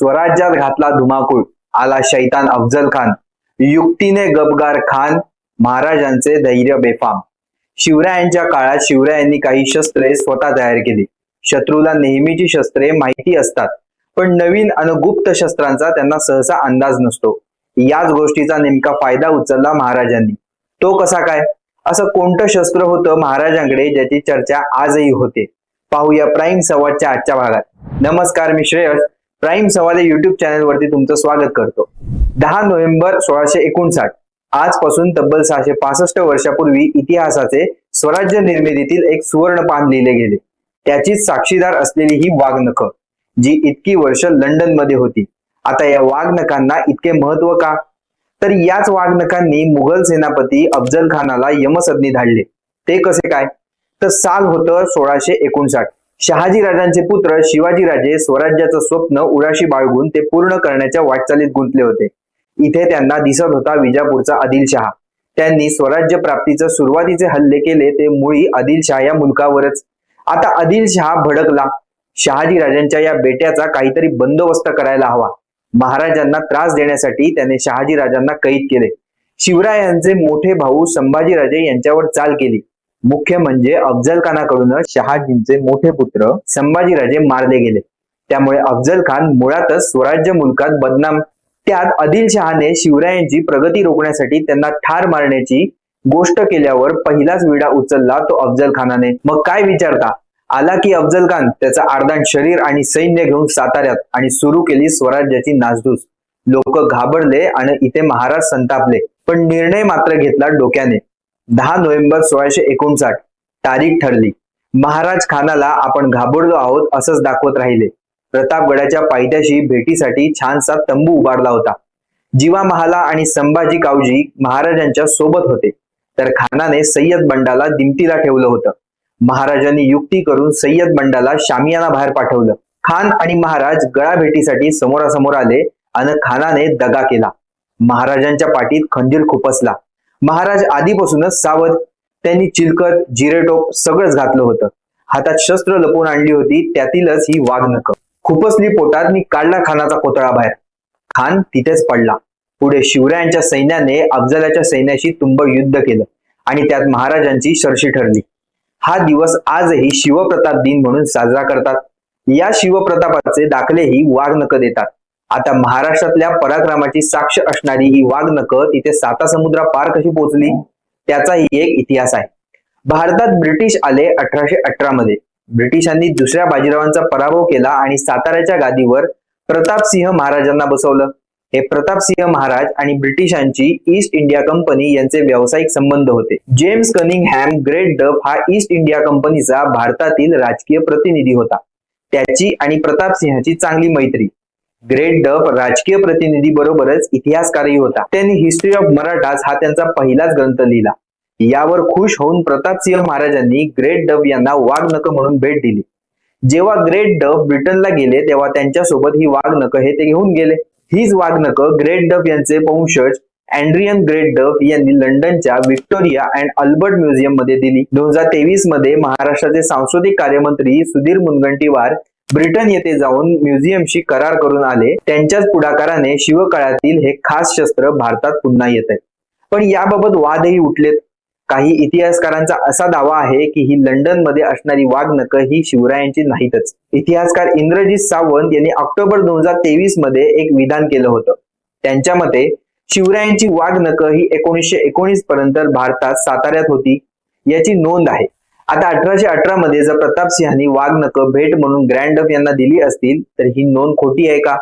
स्वराज्यात घातला धुमाकूळ आला शैतान अफजल खान. युक्तीने गबगार खान महाराजांचे धैर्य बेफाम. शिवरायांच्या काळात शिवरायांनी काही शस्त्रे स्वतः तयार केली. शत्रूला नेहमीची शस्त्रे माहिती असतात पण नवीन आणि गुप्त शस्त्रांचा त्यांना सहसा अंदाज नसतो. याच गोष्टीचा नेमका फायदा उचलला महाराजांनी. तो कसा काय? असं कोणतं शस्त्र होतं महाराजांकडे ज्याची चर्चा आजही होते? पाहूया प्राईम संवादच्या आजच्या भागात. नमस्कार मी श्रेयस. प्राईम सवाल या युट्यूब चॅनलवरती तुमचं स्वागत करतो. दहा नोव्हेंबर सोळाशे एकोणसाठ आजपासून तब्बल सहाशे पासष्ट वर्षापूर्वी इतिहासाचे स्वराज्य निर्मितीतील एक सुवर्ण पान लिहिले गेले. त्याचीच साक्षीदार असलेली ही वाघनख जी इतकी वर्ष लंडनमध्ये होती. आता या वाघनखांना इतके महत्त्व का? तर याच वाघनखांनी मुघल सेनापती अफजल खानाला यमसदनी धाडले. ते कसे काय? तर साल होतं सोळाशे एकोणसाठ. शहाजी राजांचे पुत्र शिवाजीराजे स्वराज्याचं स्वप्न उराशी बाळगून ते पूर्ण करण्याच्या वाटचालीत गुंतले होते. इथे त्यांना दिसत होता विजापूरचा आदिलशहा. त्यांनी स्वराज्य प्राप्तीचे सुरुवातीचे हल्ले केले ते मुळी आदिलशहा या मुलकावरच. आता आदिलशहा भडकला. शहाजी राजांच्या या बेट्याचा काहीतरी बंदोबस्त करायला हवा. महाराजांना त्रास देण्यासाठी त्याने शहाजी राजांना कैद केले. शिवरायांचे मोठे भाऊ संभाजीराजे यांच्यावर चाल केली. मुख्य म्हणजे अफजल खानाकडूनच शहाजींचे मोठे पुत्र संभाजीराजे मारले गेले. त्यामुळे अफजल खान मुळातच स्वराज्य मुलकात बदनाम त्यात आदिलशहाने शिवरायांची प्रगती रोखण्यासाठी त्यांना ठार मारण्याची गोष्ट केल्यावर पहिलाच विडा उचलला तो अफजल खानाने मग काय विचारता? आला की अफजल खान त्याचा अर्धान शरीर आणि सैन्य घेऊन साताऱ्यात आणि सुरू केली स्वराज्याची नासधूस. लोक घाबरले आणि इथे महाराज संतापले पण निर्णय मात्र घेतला डोक्याने. दहा नोव्हेंबर सोळाशे एकोणसाठ तारीख ठरली. महाराज खानाला आपण घाबरलो आहोत असंच दाखवत राहिले. प्रतापगडाच्या पायथ्याशी भेटीसाठी छानसा तंबू उभारला होता. जीवा महाला आणि संभाजी कावजी महाराजांच्या सोबत होते. तर खानाने सय्यद बंडाला दिमतीला ठेवलं होतं. महाराजांनी युक्ती करून सय्यद बंडाला शामियाना बाहेर पाठवलं. खान आणि महाराज गळा भेटीसाठी समोरासमोर आले आणि खानाने दगा केला. महाराजांच्या पाठीत खंजीर खुपसला. महाराज आधीपासूनच सावध त्यांनी चिलकत जिरेटोप सगळंच घातलं होतं. हातात शस्त्र लपवून आणली होती त्यातीलच ही वाघनक खुपसली पोटात मी काढला खानाचा कोतळा बाहेर. खान तिथेच पडला. पुढे शिवरायांच्या सैन्याने अफजलाच्या सैन्याशी तुंब युद्ध केलं आणि त्यात महाराजांची शर्शी ठरली. हा दिवस आजही शिवप्रताप दिन म्हणून साजरा करतात. या शिवप्रतापाचे दाखलेही वाघनक देतात. आता महाराष्ट्रातल्या पराक्रमाची साक्ष असणारी ही वाघनक तिथे सातासमुद्रा पार कशी पोहोचली? त्याचाही एक इतिहास आहे. भारतात ब्रिटिश आले अठराशे अठरा मध्ये. ब्रिटिशांनी दुसऱ्या बाजीरावांचा पराभव केला आणि साताऱ्याच्या गादीवर प्रतापसिंह महाराजांना बसवलं. हे प्रतापसिंह महाराज आणि ब्रिटिशांची ईस्ट इंडिया कंपनी यांचे व्यावसायिक संबंध होते. जेम्स कनिंगहॅम ग्रेट डफ हा ईस्ट इंडिया कंपनीचा भारतातील राजकीय प्रतिनिधी होता. त्याची आणि प्रतापसिंहाची चांगली मैत्री. ग्रेट डफ राजकीय प्रतिनिधी बरोबरच इतिहासकारही होता. त्यांनी हिस्ट्री ऑफ मराठास हा त्यांचा पहिलाच ग्रंथ लिहिला. यावर खुश होऊन प्रतापसिंह महाराजांनी ग्रेट डब यांना वाघनक म्हणून भेट दिली. जेव्हा ग्रेट डफ ब्रिटनला गेले तेव्हा त्यांच्यासोबत ही वाघनक हे ते घेऊन गेले. हीच वाघनक ग्रेट डब यांचे वंशज अँड्रियन ग्रेट डफ यांनी लंडनच्या व्हिक्टोरिया अँड अल्बर्ट म्युझियममध्ये दिली. दोन हजार तेवीसमध्ये महाराष्ट्राचे सांस्कृतिक कार्यमंत्री सुधीर मुनगंटीवार ब्रिटन येथे जाऊन म्युझियमशी करार करून आले. त्यांच्याच पुढाकाराने शिवकाळातील हे खास शस्त्र भारतात पुन्हा येत आहे पण याबाबत वादही उठलेत. काही इतिहासकारांचा असा दावा आहे की ही लंडनमध्ये असणारी वाघनक ही शिवरायांची नाहीतच. इतिहासकार इंद्रजीत सावंत यांनी ऑक्टोबर दोन हजार तेवीसमध्ये एक विधान केलं होतं. त्यांच्या मते शिवरायांची वाघनक ही एकोणीसशे एकोणीस पर्यंत भारतात साताऱ्यात होती. याची नोंद आहे. आता अठराशे अठरा मध्ये जर प्रताप प्रतापसिंहांनी वाघनक भेट म्हणून ग्रँड यांना दिली असतील तर ही नोंद खोटी आहे का?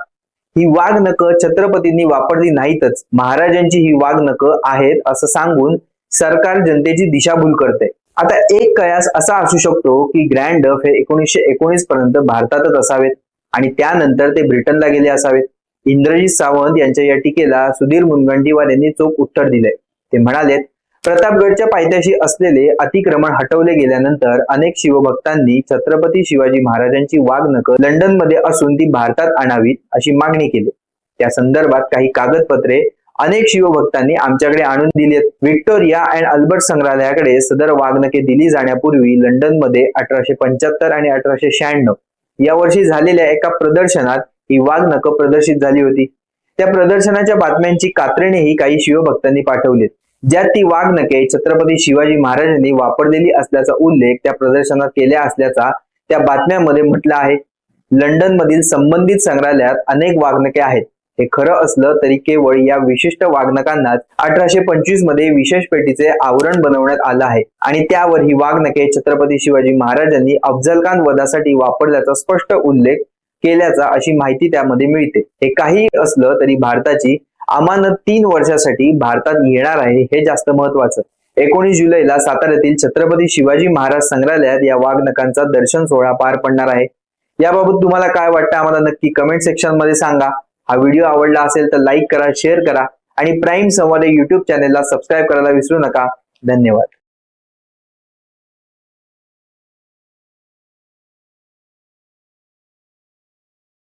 ही वाघनक छत्रपतींनी वापरली नाहीतच. महाराजांची ही वाघनक आहेत असं सांगून सरकार जनतेची दिशाभूल करते. आता एक कयास असा असू शकतो की ग्रँड डफ हे एकोणीसशे एकोणीस पर्यंत भारतातच असावेत आणि त्यानंतर ते ब्रिटनला गेले असावेत. इंद्रजित सावंत यांच्या या टीकेला सुधीर मुनगंटीवार यांनी चोख उत्तर दिले ते म्हणालेत प्रतापगडच्या पायथ्याशी असलेले अतिक्रमण हटवले गेल्यानंतर अनेक शिवभक्तांनी छत्रपती शिवाजी महाराजांची वाघनक लंडनमध्ये असून ती भारतात आणावीत अशी मागणी केली. त्या संदर्भात काही कागदपत्रे अनेक शिवभक्तांनी आमच्याकडे आणून दिली व्हिक्टोरिया अँड अल्बर्ट संग्रहालयाकडे सदर वाघनके दिली जाण्यापूर्वी लंडनमध्ये अठराशे पंच्याहत्तर आणि अठराशे शहाण्णव या वर्षी झालेल्या एका प्रदर्शनात ही वाघ प्रदर्शित झाली होती. त्या प्रदर्शनाच्या बातम्यांची कात्रणेही काही शिवभक्तांनी पाठवलीत. ज्यात ती वाघनके छत्रपती शिवाजी महाराजांनी वापरलेली असल्याचा उल्लेख त्या प्रदर्शनात केल्या असल्याचा त्या बातम्यामध्ये म्हटलं आहे. लंडन मधील संबंधित संग्रहालयात अनेक वाघनके आहेत. हे खरं असलं तरी केवळ या विशिष्ट वाघनकांनाच अठराशे पंचवीसमध्ये विशेष पेटीचे आवरण बनवण्यात आलं आहे. आणि त्यावर ही वाघनके छत्रपती शिवाजी महाराजांनी अफजल खान वधासाठी वापरल्याचा स्पष्ट उल्लेख केल्याचा अशी माहिती त्यामध्ये मिळते. हे काही असलं तरी भारताची आम्हाला तीन वर्षासाठी भारतात येणार आहे हे जास्त महत्वाचं. एकोणीस जुलैला साताऱ्यातील छत्रपती शिवाजी महाराज संग्रहालयात या वाघनखांचा दर्शन सोहळा पार पडणार आहे. याबाबत तुम्हाला काय वाटतं आम्हाला नक्की कमेंट सेक्शनमध्ये सांगा. हा व्हिडिओ आवडला असेल तर लाईक करा शेअर करा आणि प्राईम संवाद युट्यूब चॅनेलला सबस्क्राईब करायला विसरू नका. धन्यवाद.